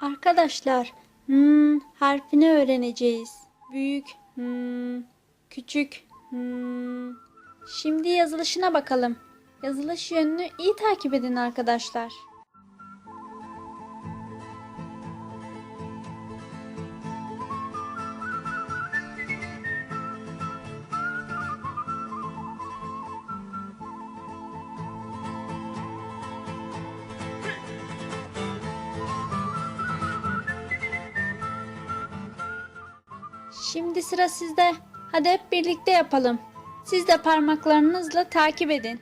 Arkadaşlar, hmm harfini öğreneceğiz. Büyük, hmm, küçük, hmm. Şimdi yazılışına bakalım. Yazılış yönünü iyi takip edin arkadaşlar. Şimdi sıra sizde. Hadi hep birlikte yapalım. Siz de parmaklarınızla takip edin.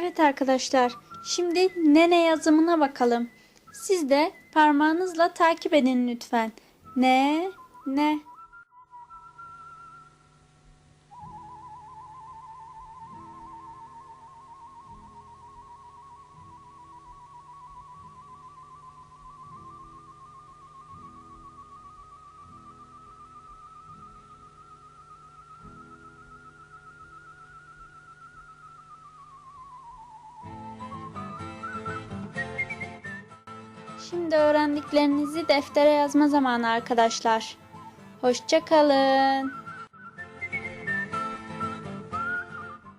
Evet arkadaşlar, şimdi nene yazımına bakalım. Siz de parmağınızla takip edin lütfen. Ne ne? Şimdi öğrendiklerinizi deftere yazma zamanı arkadaşlar. Hoşça kalın.